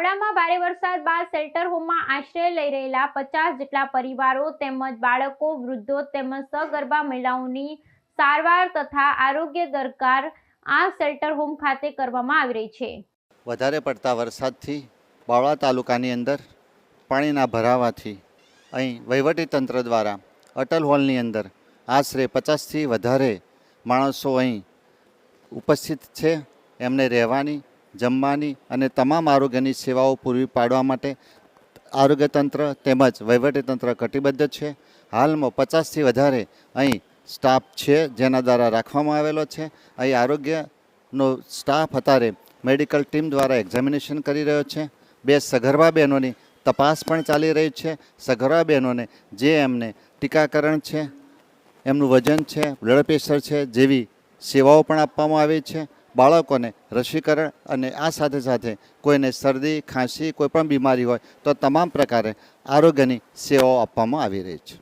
બાવળામાં ભારે વરસાદ બાદ શેલ્ટર હોમમાં આશ્રય લઈ રહેલા પચાસ જેટલા પરિવારો તેમજ બાળકો, વૃદ્ધો તેમજ સગર્ભા મહિલાઓની સારવાર તથા આરોગ્ય દરકાર આ શેલ્ટર હોમ ખાતે કરવામાં આવી રહી છે. વધારે પડતા વરસાદથી બાવળા તાલુકાની અંદર પાણીના ભરાવાથી અહીં વહીવટીતંત્ર દ્વારા અટલ હોલની અંદર આશરે પચાસથી વધારે માણસો અહીં ઉપસ્થિત છે. એમને રહેવાની જમવાની અને તમામ આરોગ્યની સેવાઓ પૂરી પાડવા માટે આરોગ્ય તંત્ર તેમજ વહીવટીતંત્ર કટિબદ્ધ છે. હાલમાં પચાસથી વધારે અહીં સ્ટાફ છે જેના દ્વારા રાખવામાં આવેલો છે. અહીં આરોગ્યનો સ્ટાફ અત્યારે મેડિકલ ટીમ દ્વારા એક્ઝામિનેશન કરી રહ્યો છે. બે સગર્ભા બહેનોની તપાસ પણ ચાલી રહી છે. સગર્ભા બહેનોને જે એમને ટીકાકરણ છે, એમનું વજન છે, બ્લડ પ્રેશર છે જેવી સેવાઓ પણ આપવામાં આવી છે. બાળકોને રસીકરણ અને આ સાથે સાથે કોઈને શરદી, ખાંસી, કોઈ પણ બીમારી હોય તો તમામ પ્રકારે આરોગ્યની સેવાઓ આપવામાં આવી રહી છે.